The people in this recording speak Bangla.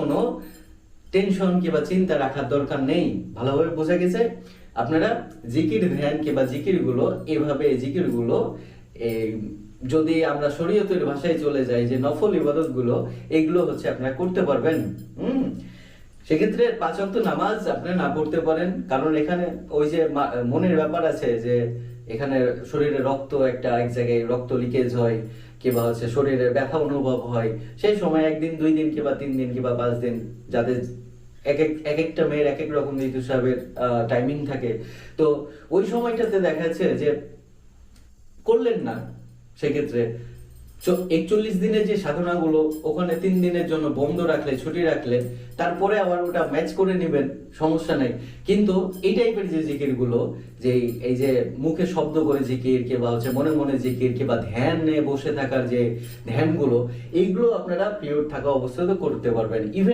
কোনো টেনশন কিংবা চিন্তা রাখার দরকার নেই। ভালোভাবে বোঝা গেছে? আপনারা জিকির ধ্যান কিংবা জিকিরগুলো এভাবে, জিকিরগুলো যদি আমরা শরীয়তের ভাষায় চলে যাই, যে নফল ইবাদতগুলো, এগুলো হচ্ছে আপনারা করতে পারবেন। হুম? সেক্ষেত্রে পাঁচ ওয়াক্ত নামাজ আপনি না পড়তে পারেন। কারণ এখানে ওই যে মনের ব্যাপার আছে যে এখানে শরীরে রক্ত একটা, এক জায়গায় রক্ত লিকেজ হয়। কিংবা হচ্ছে শরীরে ব্যথা অনুভব হয়, সেই সময় একদিন, দুই দিন কিংবা তিন দিন কিংবা পাঁচ দিন যাদের এক এক এক একটা মেয়ের এক এক রকম ঋতুস্রাবের টাইমিং থাকে। তো ওই সময়টাতে দেখা যাচ্ছে যে করলেন না, সেক্ষেত্রে একচল্লিশ দিনের যে সাধনাগুলো, ওখানে তিন দিনের জন্য বন্ধ রাখলে, ছুটি রাখলে, তারপরে আবার ওটা ম্যাচ করে নেবেন, সমস্যা নেই। কিন্তু এই টাইপের যে জিকিরগুলো যে এই যে মুখে শব্দ করে জিকির কে বা হচ্ছে মনে মনে জিকির কে কিংবা ধ্যানে বসে থাকার যে ধ্যানগুলো, এইগুলো আপনারা পিরিয়ড থাকা অবস্থাতে করতে পারবেন। ইভেন